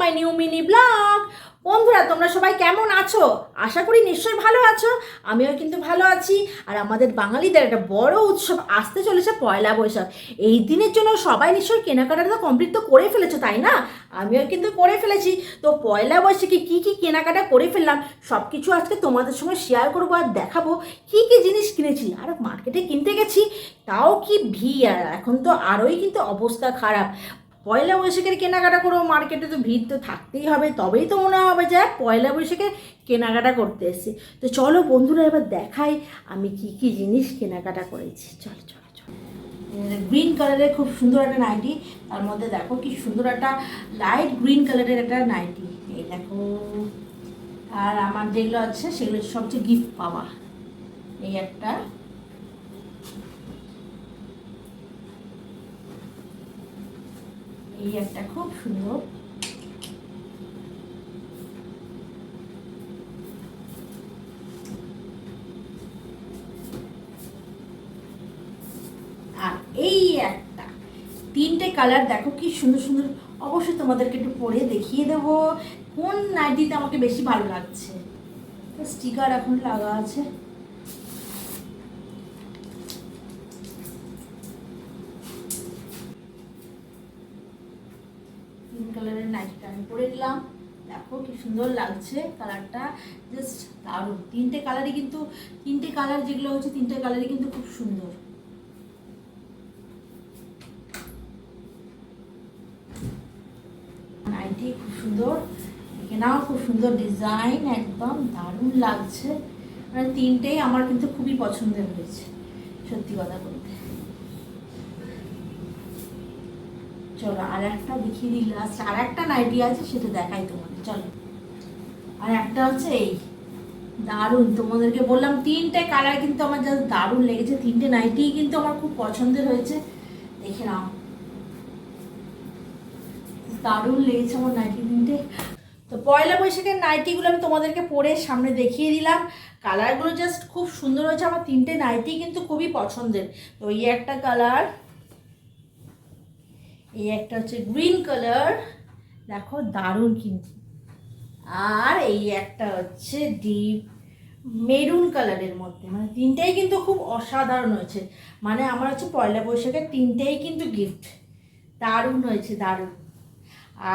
My new mini blog বন্ধুরা, তোমরা সবাই কেমন আছো? আশা করি নিশ্চয়ই ভালো আছো। আমিও কিন্তু ভালো আছি। আর আমাদের বাঙালিদের একটা বড় উৎসব আসতে চলেছে পয়লা বৈশাখ। এই দিনের জন্য সবাই নিশ্চয়ই কেনাকাটাটা কমপ্লিট তো করে ফেলেছো, তাই না? আমিও কিন্তু করে ফেলেছি। তো পয়লা বৈশাখে কী কী কেনাকাটা করে ফেললাম সব কিছু আজকে তোমাদের সঙ্গে শেয়ার করব আর দেখাবো। কী কী জিনিস কিনেছি, আর মার্কেটে কিনতে গেছি, তাও কি ভিড়? আর এখন তো আরোই কিন্তু অবস্থা খারাপ। পয়লা বৈশাখের কেনাকাটা করেও মার্কেটে তো ভিড় তো থাকতেই হবে, তবেই তো মনে হবে যে পয়লা বৈশাখে কেনাকাটা করতে এসেছি। তো চলো বন্ধুরা, এবার দেখাই আমি কি কি জিনিস কেনাকাটা করেছি। চলো চলো চলো। গ্রিন কালারের খুব সুন্দর একটা নাইটি তার মধ্যে দেখো কি সুন্দর একটা লাইট গ্রিন কালারের একটা নাইটি এই দেখো, আর আমার যেগুলো আছে, সেগুলো সবচেয়ে গিফট পাওয়া। এই একটা এই একটা খুব সুন্দর। আর এই একটা, তিনটে কালার দেখো কি সুন্দর সুন্দর। অবশ্যই তোমাদেরকে একটু পরে দেখিয়ে দেবো। কোন নাইটিতে আমাকে বেশি ভালো লাগছে? স্টিকার এখন লাগা আছে। পিঙ্ক কালারের নাইটিটা আমি পরে নিলাম। দেখো কি সুন্দর লাগছে কালারটা জাস্ট দারুণ। তিনটে কালারই কিন্তু, তিনটে কালার যেগুলো হচ্ছে, তিনটে কালারই কিন্তু খুব সুন্দর। নাইটি খুব সুন্দর। এখানেও খুব সুন্দর ডিজাইন একদম দারুণ লাগছে। মানে তিনটেই আমার কিন্তু খুবই পছন্দের হয়েছে, সত্যি কথা বলতে। চলো আর একটা দেখিয়ে দিই লাস্ট আর একটা নাইটি আছে, সেটা দেখাই তোমাদের। চলো। আর একটা হচ্ছে এই, দারুণ। তোমাদেরকে বললাম, তিনটে কালার কিন্তু আমার জাস্ট দারুণ লেগেছে। তিনটে নাইটি কিন্তু আমার খুব পছন্দের হয়েছে। দেখে নাও। দারুণ লেগেছে আমার নাইটি তিনটে। তো পয়লা বৈশাখের নাইটিগুলো আমি তোমাদেরকে পরে সামনে দেখিয়ে দিলাম। কালারগুলো জাস্ট খুব সুন্দর হয়েছে। আমার তিনটে নাইটি কিন্তু খুবই পছন্দের। তো এই একটা কালার এই একটা হচ্ছে গ্রিন কালার। দেখো দারুণ কিন্তু। আর এই একটা হচ্ছে ডিপ মেরুন কালারের মধ্যে। মানে তিনটেই কিন্তু খুব অসাধারণ হয়েছে। মানে আমার হচ্ছে পয়লা বৈশাখের তিনটেই কিন্তু গিফট দারুণ হয়েছে, দারুণ।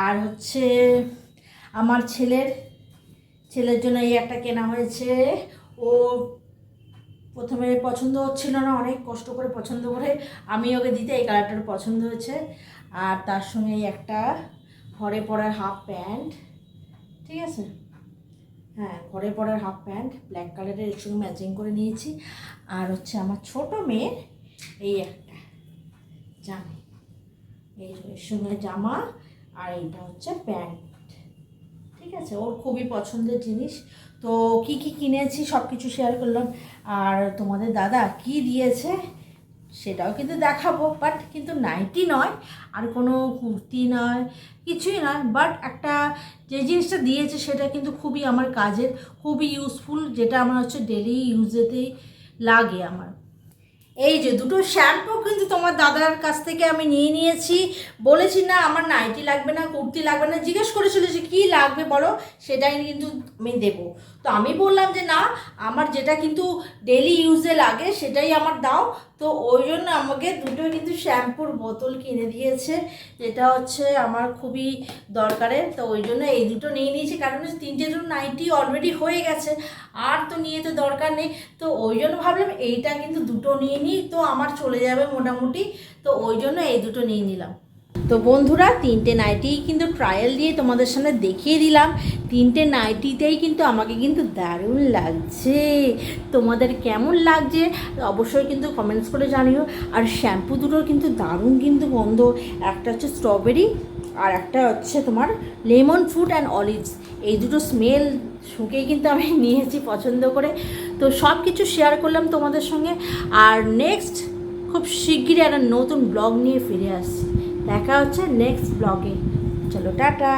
আর হচ্ছে আমার ছেলের ছেলের জন্য এই একটা কেনা হয়েছে। ও প্রথমে পছন্দ হচ্ছিল না, অনেক কষ্ট করে পছন্দ করে আমি ওকে দিতে, এই কালারটার পছন্দ হয়েছে। আর তার সঙ্গে একটা ঘরে পরার হাফ প্যান্ট ঠিক আছে? হ্যাঁ ঘরে পরার হাফ প্যান্ট ব্ল্যাক কালারের এর সঙ্গে ম্যাচিং করে নিয়েছি। আর হচ্ছে আমার ছোট মেয়ের এই একটা জামা। এই সঙ্গে জামা আর এইটা হচ্ছে প্যান্ট ঠিক আছে? ওর খুবই পছন্দের জিনিস। তো কি কি কিনেছি সব কিছু শেয়ার করলাম। আর তোমাদের দাদা কি দিয়েছে? সেটাও কিন্তু দেখাবো বাট কিন্তু নাইটি নয়, আর কোনো কুর্তি নয়, কিছুই নয় বাট একটা যে জিনিসটা দিয়েছে সেটা কিন্তু খুবই আমার কাজের, খুবই ইউজফুল যেটা আমার হচ্ছে ডেলি ইউজেতেই লাগে আমার। এই যে দুটো শ্যাম্পু কিন্তু তোমার দাদার কাছ থেকে আমি নিয়ে নিয়েছি, বলেছি না আমার নাইটি লাগবে না, কুর্তি লাগবে না, জিজ্ঞেস করেছিল যে কী লাগবে বলো, সেটাই কিন্তু আমি দেবো। তো আমি বললাম যে না, আমার যেটা কিন্তু ডেলি ইউজে লাগে সেটাই আমার দাও তো ওই জন্য আমাকে দুটো কিন্তু শ্যাম্পুর বোতল কিনে দিয়েছে, যেটা হচ্ছে আমার খুবই দরকারের। তো ওই জন্য এই দুটো নিয়ে নিয়েছি, কারণ তিনটে দুটো নাইটি অলরেডি হয়ে গেছে, আর তো নিয়ে তো দরকার নেই। তো ওই জন্য ভাবলাম এইটা কিন্তু দুটো নিয়ে নিই, তো আমার চলে যাবে মোটামুটি। তো ওই জন্য এই দুটো নিয়ে নিলাম। তো বন্ধুরা, তিনটে নাইটিই কিন্তু ট্রায়াল দিয়ে তোমাদের সামনে দেখিয়ে দিলাম। তিনটে নাইটিতেই কিন্তু আমাকে কিন্তু দারুণ লাগছে। তোমাদের কেমন লাগছে? অবশ্যই কিন্তু কমেন্টস করে জানিও। আর শ্যাম্পু দুটোর কিন্তু দারুণ কিন্তু গন্ধ। একটা হচ্ছে স্ট্রবেরি আর একটা হচ্ছে তোমার লেমন ফ্রুট অ্যান্ড অলিভস এই দুটো স্মেল শুকেই কিন্তু আমি নিয়েছি পছন্দ করে। তো সব কিছু শেয়ার করলাম তোমাদের সঙ্গে। আর নেক্সট খুব শিগগিরই একটা নতুন ব্লগ নিয়ে ফিরে আসছি। দেখা হচ্ছে নেক্সট ব্লগে চলো টাটা!